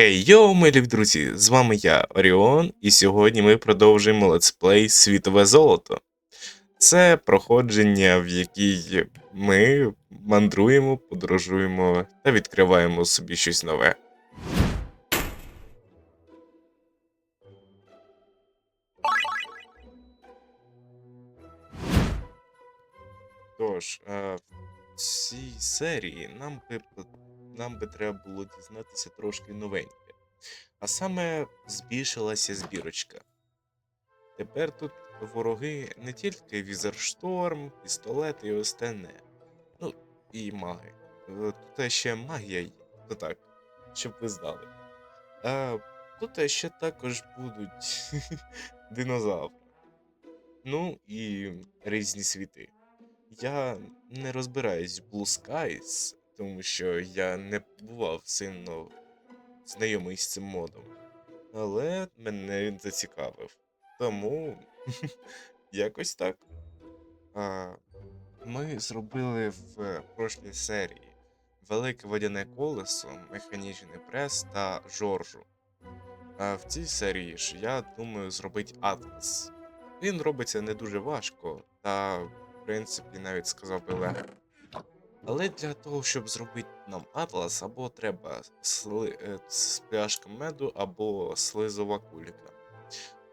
Хей, йоу, милі друзі! З вами я, Оріон, і сьогодні ми продовжуємо летсплей Світове золото. Це проходження, в якій ми мандруємо, подорожуємо та відкриваємо собі щось нове. Тож, в цій серії нам нам би треба було дізнатися трошки новеньке. А саме збільшилася збірочка. Тепер тут вороги не тільки Візершторм, пістолети і остальне. Ну, і маги. Е, Тут ще магія є. Ну так, щоб ви знали. А тут ще також будуть динозаври. Ну і різні світи. Я не розбираюсь в Blue Skies, тому що я не бував сильно знайомий з цим модом. Але мене він зацікавив. Тому якось так. А, ми зробили в прошлій серії Велике водяне колесо, механічний прес та Жоржу. А в цій серії ж я думаю зробити Атлас. Він робиться не дуже важко, та в принципі, навіть сказав би легко. Але для того, щоб зробити нам атлас, або треба сли... е, з пляшка меду, або слизова кулька.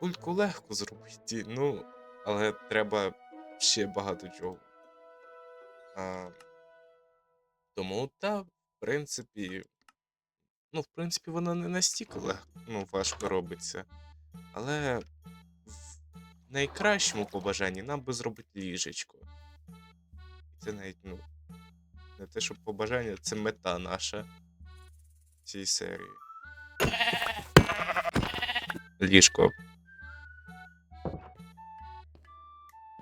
Кульку легко зробити, ну, але треба ще багато чого. А, тому, та, в принципі, ну, в принципі, вона не настільки легко, ну, важко робиться. Але в найкращому побажанні нам би зробити ліжечко. І це навіть, ну, не те, що побажання, це мета наша цій серії. Ліжко.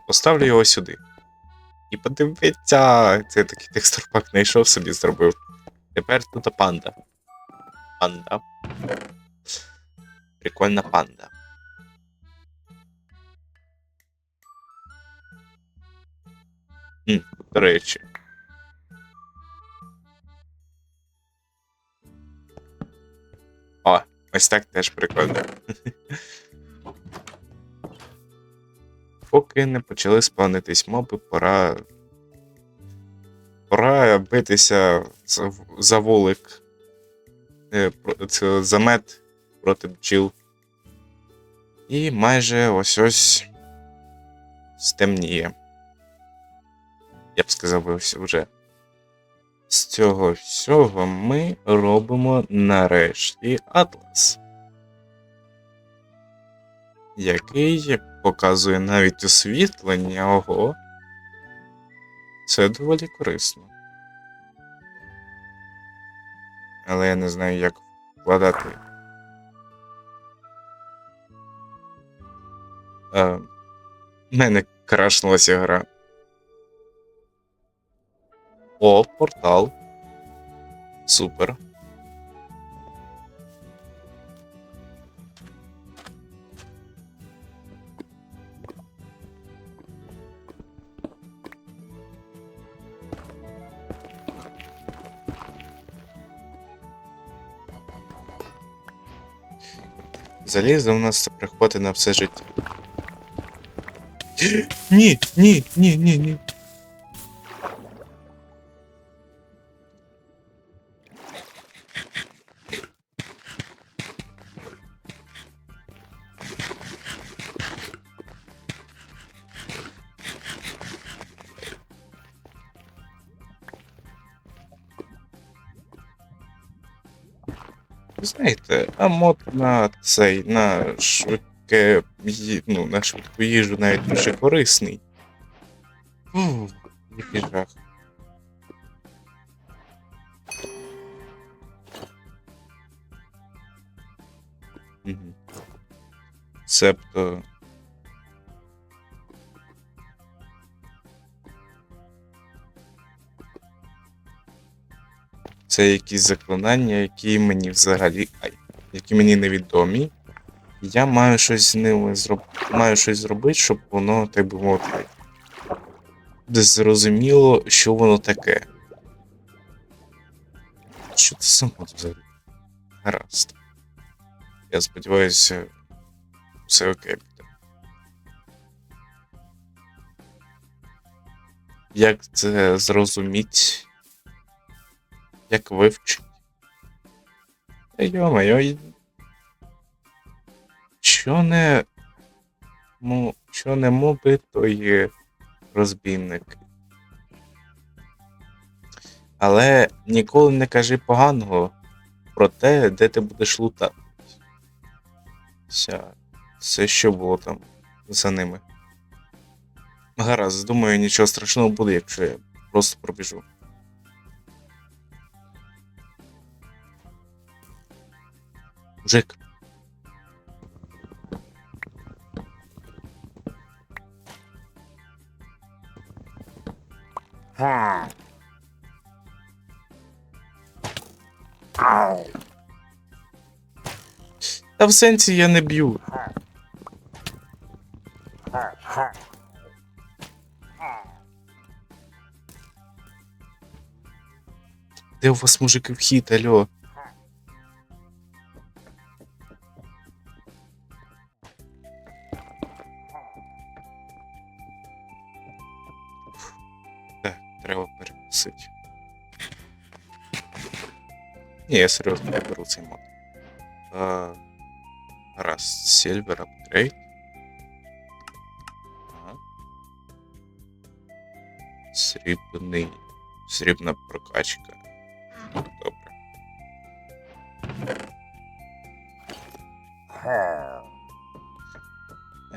Поставлю його сюди. І подивіться, це такий текстурпак знайшов собі зробив. Тепер тут панда. Панда. Прикольна панда. До речі. Ось так теж прикольно. Поки не почали спавнитись моби, пора. Пора битися за, вулик. Е, за мед проти бджіл. І майже ось ось стемніє. Я б сказав вже. З цього всього ми робимо нарешті атлас, який показує навіть освітлення. Ого. Це доволі корисно. Але я не знаю, як вкладати. Е, в мене крашнулася гра. О, портал. Супер. Залізо у нас приходить на все життя. Ні, ні, ні, ні, ні. Знаєте, а мод на цей, на швидке, ну, на швидку їжу навіть дуже корисний. Фу, який жах. Мгм. Себто. Це якісь заклинання, які мені взагалі. Ай, які мені невідомі. Я маю щось з ними зроб... маю щось зробити, щоб воно, так би мовити, зрозуміло, що воно таке. Що це само взагалі? гаразд. Я сподіваюся, все окей буде. Як це зрозуміть? Як вивчить? Йо-моє, що не. Му, що не моби, то є розбійник. Але ніколи не кажи поганого про те, де ти будеш лутати. Ся. Це що було там за ними? Гаразд, думаю, нічого страшного буде, якщо я просто пробіжу. Мужик. Та в сенсі я не б'ю. Де у вас мужики вхід, альо? Ні, я серйозно я беру цей мод. А, раз, Silver Upgrade. Ага. Срібний. Срібна прокачка. Добре.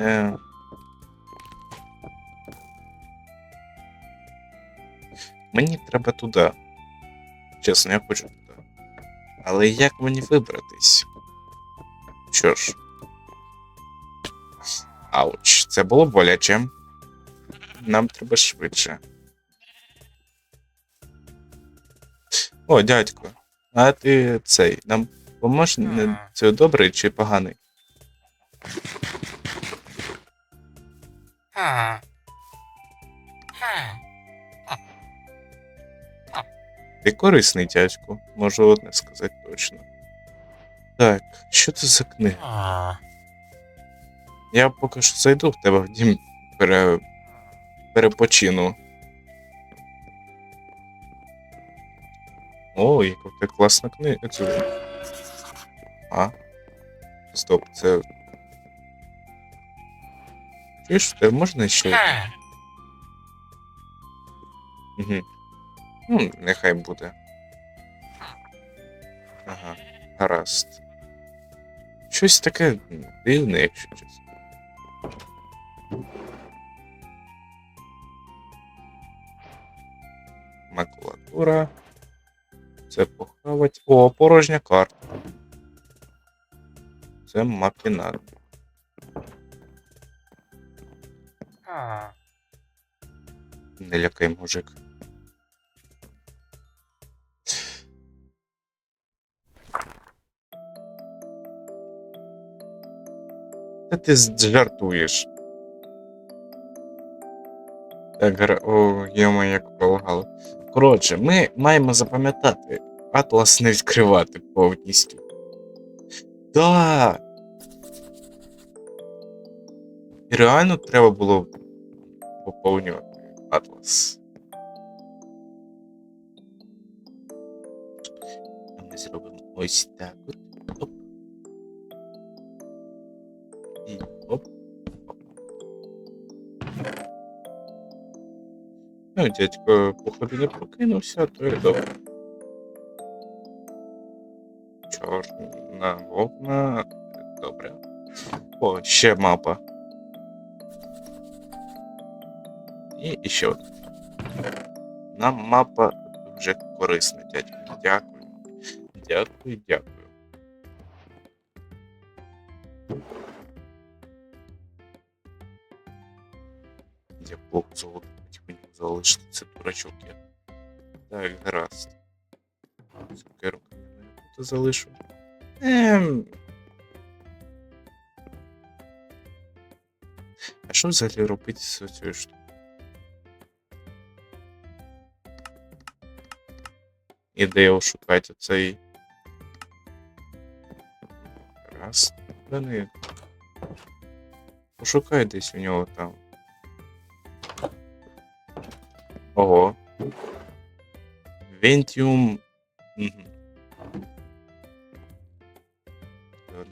Е... Мені треба туди. Чесно, я хочу туди. Але як мені вибратись? Що ж. Ауч, це було боляче. Нам треба швидше. О, дядько. А ти цей, нам поможеш? Не- Це добрий чи поганий? Ти корисний, дядьку, можу одне сказати точно. Так, що це за книга? Я поки що зайду в тебе в дім пере... перепочину. О, яка в тебе класна книга. Це... А? Стоп, це. Чуєш, в тебе можна ще? Угу. Ну, нехай буде. Ага, гаразд. Щось таке дивне, якщо чесно. Макулатура. Це похавать. О, порожня карта. Це макінат. Не лякай, мужик. Та ти жартуєш. Так, гра... О, йома, як полагало. Коротше, ми маємо запам'ятати Атлас не відкривати повністю. Да. І реально треба було поповнювати Атлас. Ми зробимо ось так от. Оп. І оп. оп. Ну, дядько, походу не прокинувся, то і добре. Чорна вовна. Добре. О, ще мапа. І, і ще одна. Нам мапа дуже корисна, дядько. Дякую. Дякую, дякую. Дурачок я. Так, гаразд. Цукерку я тут залишу. Ем... А що взагалі робити з цією штукою? І де його шукати оцей. Раз. Вони. Пошукай десь у нього там. Ого. Вентіум.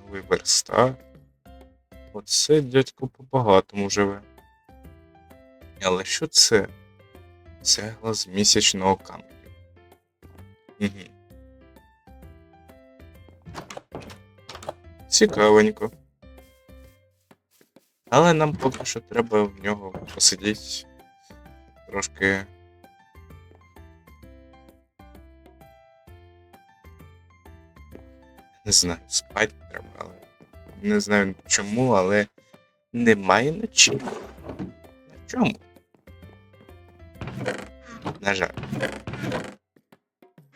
Новий верстак. Оце дядько по-багатому живе. Але що це? Цегла з місячного каменю. Цікавенько. Але нам поки що треба в нього посидіти трошки. Не знаю, спати треба, але. Не знаю чому, але немає на чим. На чому? На жаль.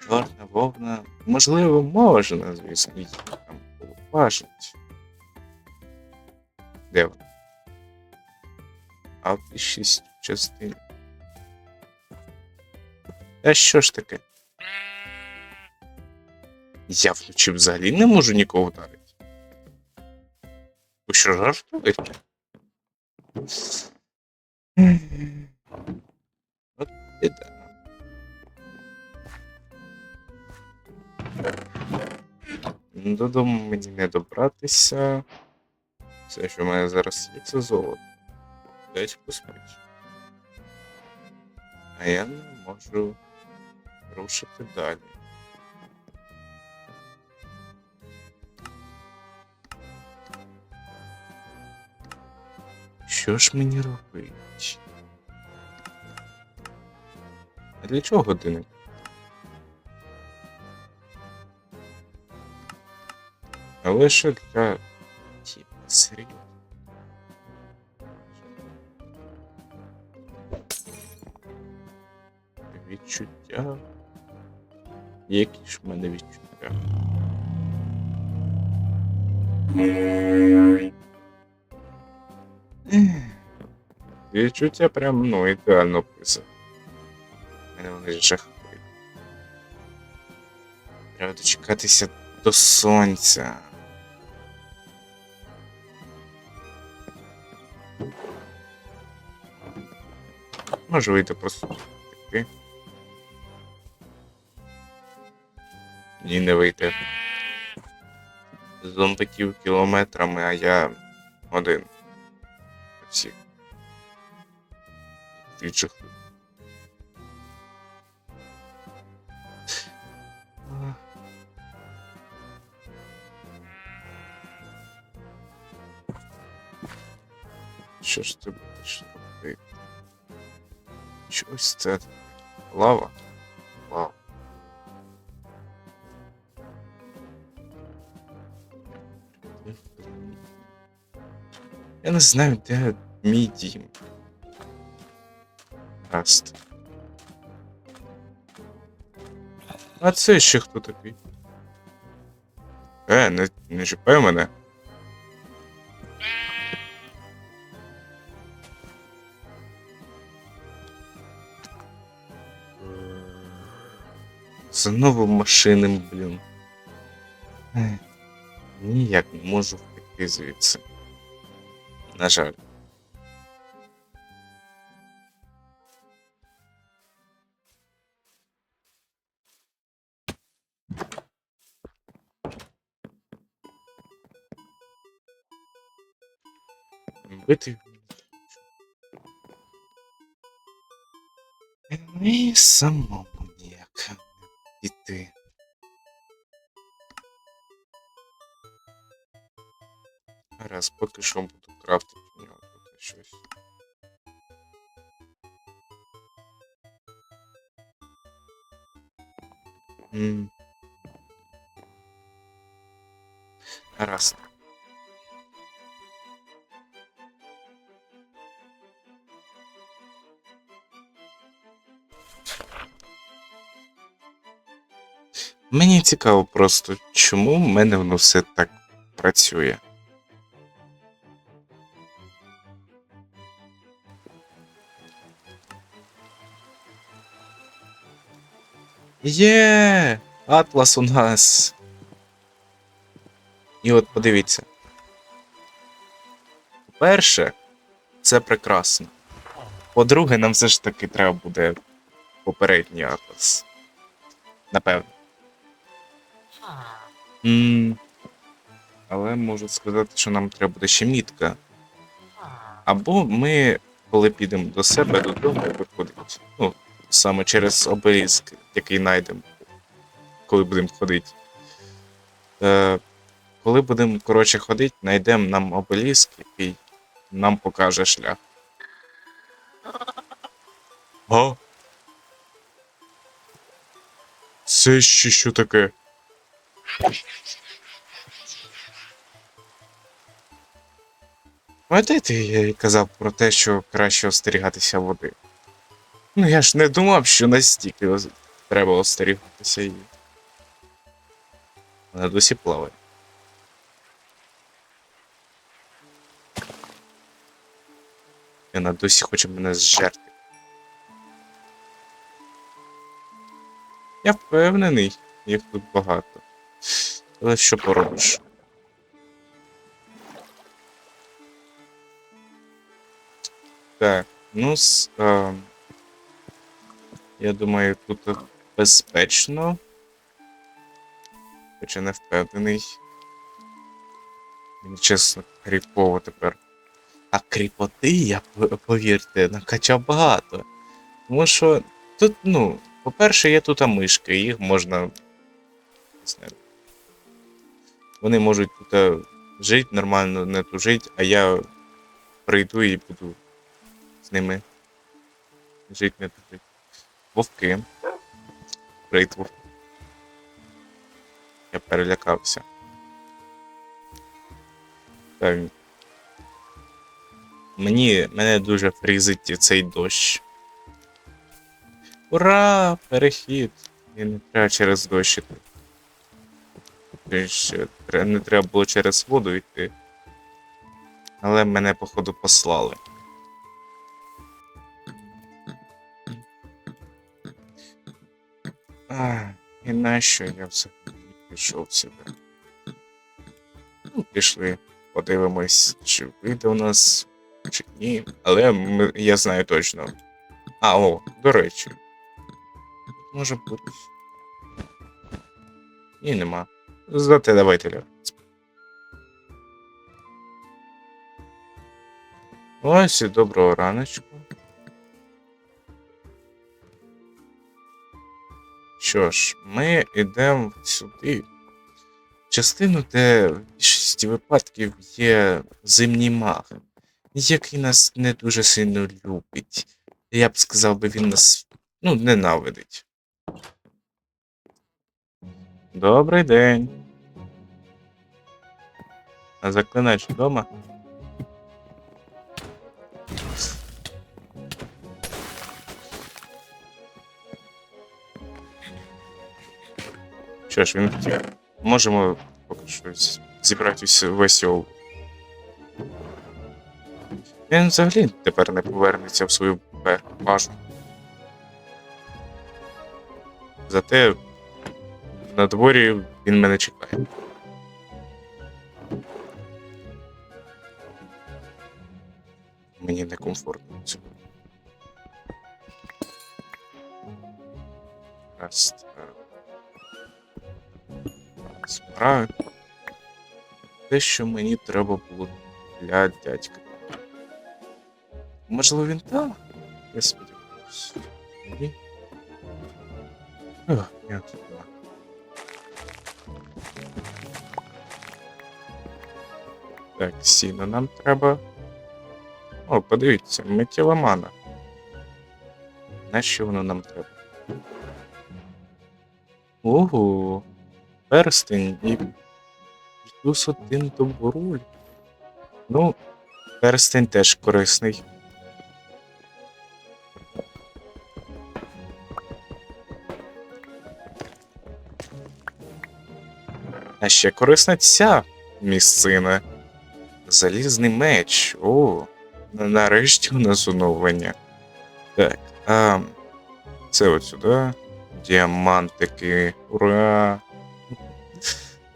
Чорна вовна. Можливо, можна, звісно, її там полупашити. Де вона? А в шість частин. Та що ж таке? Я вночі взагалі не можу нікого вдарити. Ви що жартуєте? От біда. Додому мені не добратися. Все, що в мене зараз є, це золото. Десь поспить. А я не можу рушити далі. Що ж мені робить? А для чого годинник? А лише для типа серйозно. Відчуття. Які ж в мене відчуття? Відчуття прям ну ідеально писав. Мене вони жахливі. Треба дочекатися до сонця. Може вийти просто таки. Ні, не вийти. Зомбаків кілометрами, а я один. Всіх. Інших. Що ж будеш робити? Щось це? Лава. Я не знаю, де мій дім. Раст. А це ще хто такий? Е, не, не чіпай мене. Знову машини, блін. Ех, Ніяк не можу втекти звідси. На жаль. Бити. І поки що буду крафтити в нього тут щось. М. Гаразд. Мені цікаво просто, чому в мене воно все так працює. Є! Атлас у нас. І от подивіться. По-перше, це прекрасно. По-друге, нам все ж таки треба буде попередній атлас. Напевно. м Але можу сказати, що нам треба буде ще мітка. Або ми, коли підемо до себе додому, виходить. Ну, саме через обеліск, який знайдемо, коли будемо ходити. Е, коли будемо, коротше, ходити, знайдемо нам обеліск, який нам покаже шлях. А? Це ще що таке? Пам'ятаєте, я казав про те, що краще остерігатися води. Ну я ж не думав, що настільки треба остерігатися її. Вона досі плаває. Вона досі хоче мене зжерти. Я впевнений, їх тут багато. Але що поробиш? Так, ну с, е, я думаю, тут безпечно. Хоча не впевнений. Мені чесно, кріпово тепер. А кріпоти, я повірте, накачав багато. Тому що тут, ну, по-перше, є тут мишки, їх можна. Вони можуть тут е, жити нормально, не тужить, а я прийду і буду з ними жити не тужить. Вовки. Привіт, вовки. Я перелякався. Так. Мені мене дуже фрізить цей дощ. Ура! Перехід! І не треба через дощ іти. Не треба було через воду йти. Але мене, походу, послали. А, і нащо я взагалі пішов сюди? Ну, пішли, подивимось, чи вийде у нас, чи ні. Але ми, я знаю точно. А, о, до речі. Може бути. Ні, нема. Зате давайте ля. Ось і доброго раночку. Що ж, ми йдемо сюди. Частину, де в більшості випадків є зимній маг, який нас не дуже сильно любить. Я б сказав би, він нас ну, ненавидить. Добрий день. А заклинач вдома? Що ж, він. Можемо поки що з- зібрати весь його. Він взагалі тепер не повернеться в свою бажу. Зате на дворі він мене чекає. Мені некомфортно в цьому. Раз. Справи. Те, що мені треба було для дядька. Можливо, він там? Я сподіваюся. Ні. Ох. Так, сіно нам треба. О, подивіться, миттєва Нащо воно нам треба? Ого, перстень і плюс один до бороль. Ну, перстень теж корисний. А ще корисна ця місцина. Залізний меч. О, нарешті у нас оновлення. Так, а це от сюди. Діамантики. Ура!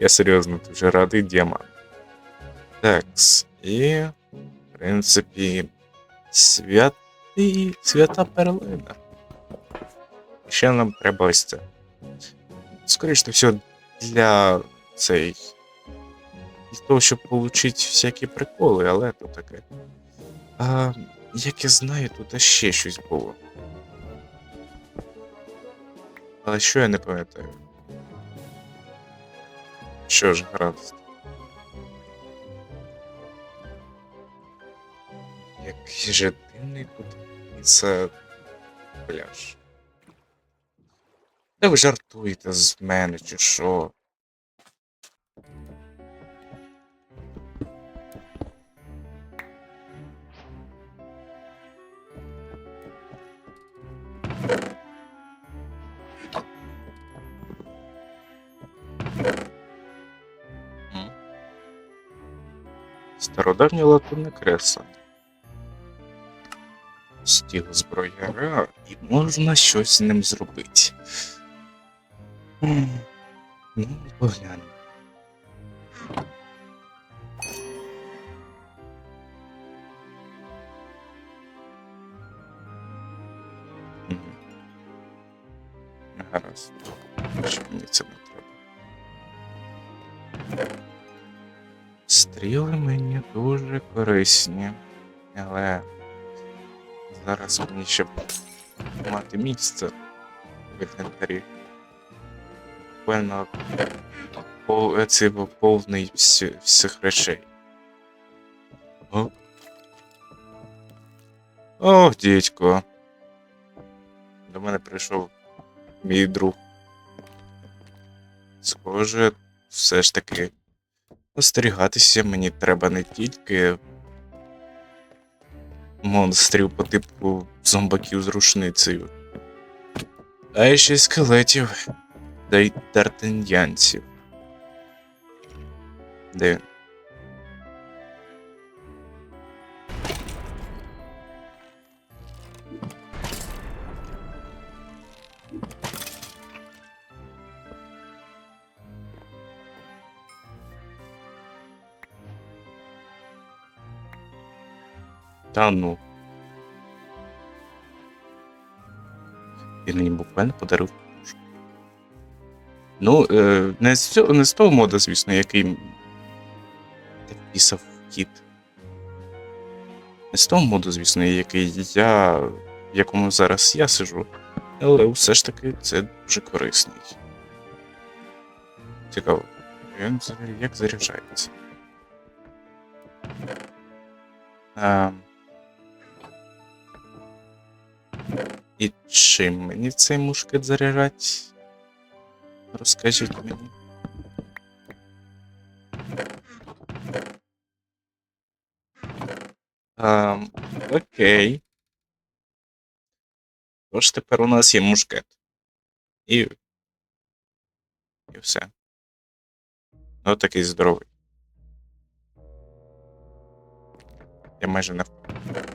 Я серйозно дуже радий діамант. Так, і, в принципі, святий, свята перлина. Ще нам треба ось це. Скоріше все, для цей. Для того, щоб отримати всякі приколи, але то таке. А, як я знаю, тут ще щось було. Але що я не пам'ятаю? Що ж, гаразд. Який же дивний тут це пляж. Та ви жартуєте з мене, чи що? Стародавнє латинне кресло. Стіл зброяра, і можна щось з ним зробити. Ну, поглянемо. Дуже корисні, але зараз мені ще мати місце в інвентарі. Буквально пов... це був повний всі... всіх речей. О. Ох, дідько. До мене прийшов мій друг. Схоже, все ж таки остерігатися мені треба не тільки монстрів по типу зомбаків з рушницею, а й ще скелетів та й тартаньянців. Де Та ну. Він мені буквально подарив. Ну, е, не, з цього, не з того мода, звісно, який м- де кіт. Не з того моду, звісно, який я, в якому зараз я сижу. Але все ж таки це дуже корисний. Цікаво. Він як заряджається? А, і чим мені цей мушкет заряджать? Розкажіть мені. А, окей. Тож тепер у нас є мушкет. І. І все. Ну, такий здоровий. Я майже не впав.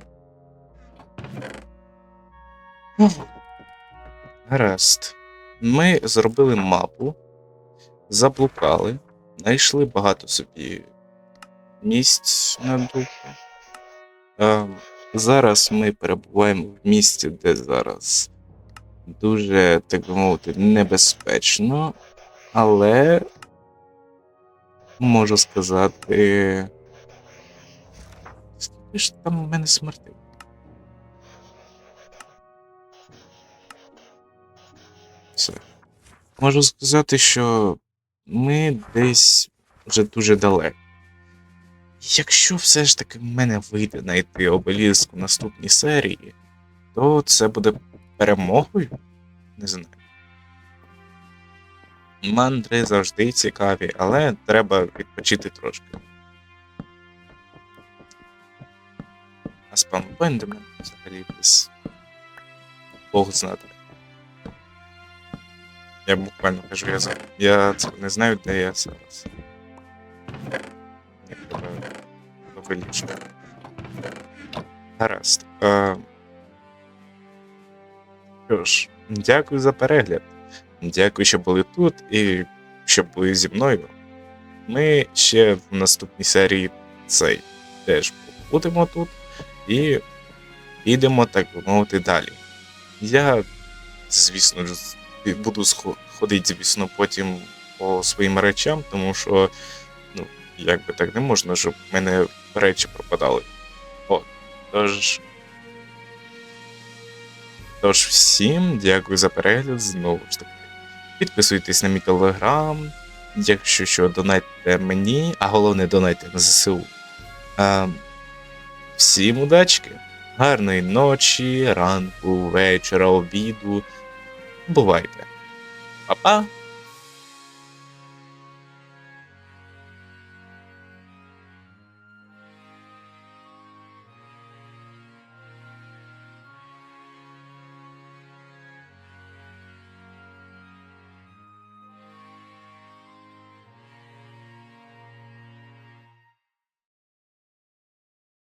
Гаразд. Ми зробили мапу, заблукали, знайшли багато собі місць на духу. Е, зараз ми перебуваємо в місці, де зараз дуже, так би мовити, небезпечно, але можу сказати. Скільки ж там у мене смертей? Все. Можу сказати, що ми десь вже дуже далеко. Якщо все ж таки в мене вийде знайти обеліск в наступній серії, то це буде перемогою? Не знаю. Мандри завжди цікаві, але треба відпочити трошки. А спампендами взагалі десь Бог знати. Я буквально кажу, я, за- я це не знаю, де я зараз. Треба. Гаразд. Е... Що ж, дякую за перегляд. Дякую, що були тут і що були зі мною. ми ще в наступній серії цей теж будемо тут і підемо, так би мовити, далі. Я, звісно ж, буду ходити, звісно, потім по своїм речам, тому що, ну, як би так не можна, щоб в мене речі пропадали. От, тож. Тож всім дякую за перегляд знову ж таки. Підписуйтесь на мій телеграм. Якщо що, донайте мені, а головне донайте на ЗСУ. А, всім удачки! Гарної ночі, ранку, вечора, обіду. Бувайте. Па-па!